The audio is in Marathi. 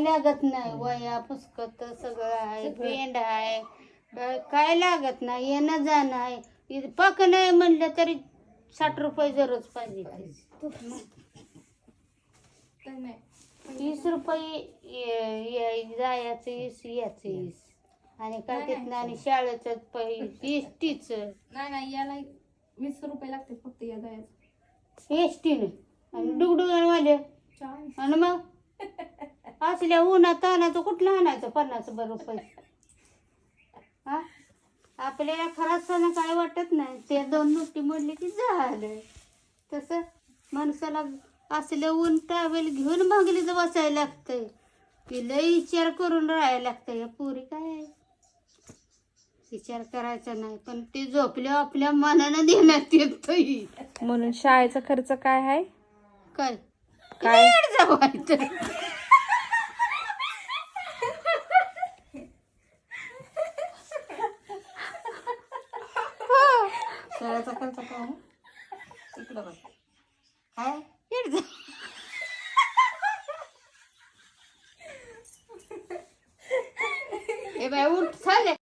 काय लागत नाही वया पुस्तक सगळं आहे पेंड आहे. काय- काय लागत नाही येणं जाणं आहे. पक नाही म्हणलं तरी साठ रुपये जरच पाहिजे. तर नाही तीस रुपये ये- ये- जायचं वीस याचं वीस आणि काय नाही, तिथनं आणि शाळेचं पैसे एस टीचं नाही नाही याला वीस रुपये लागते फक्त या जायचं. एस टीनं आणि मग असल्या उन्हात तानाचं कुठलं आणायचं? पन्नास रुपये. हा? आपल्याला खराच सण काय वाटत नाही. ते दोन नोटी म्हणले की झालं. तसं माणसाला असलं ऊन टावेल घेऊन मागलीचं बसायला लागतंय. की लय विचार करून राहायला लागतंय. या पोरी काय? विचार करायचा नाही. पण ते झोपल्या आपल्या मनानं देण्यात येतोय. म्हणून शाळेचा खर्च काय आहे? काय? काय? जवायचं शाळेचा खर्च काय आहे? इकडं बघ. काय ए बाय उठ चालले.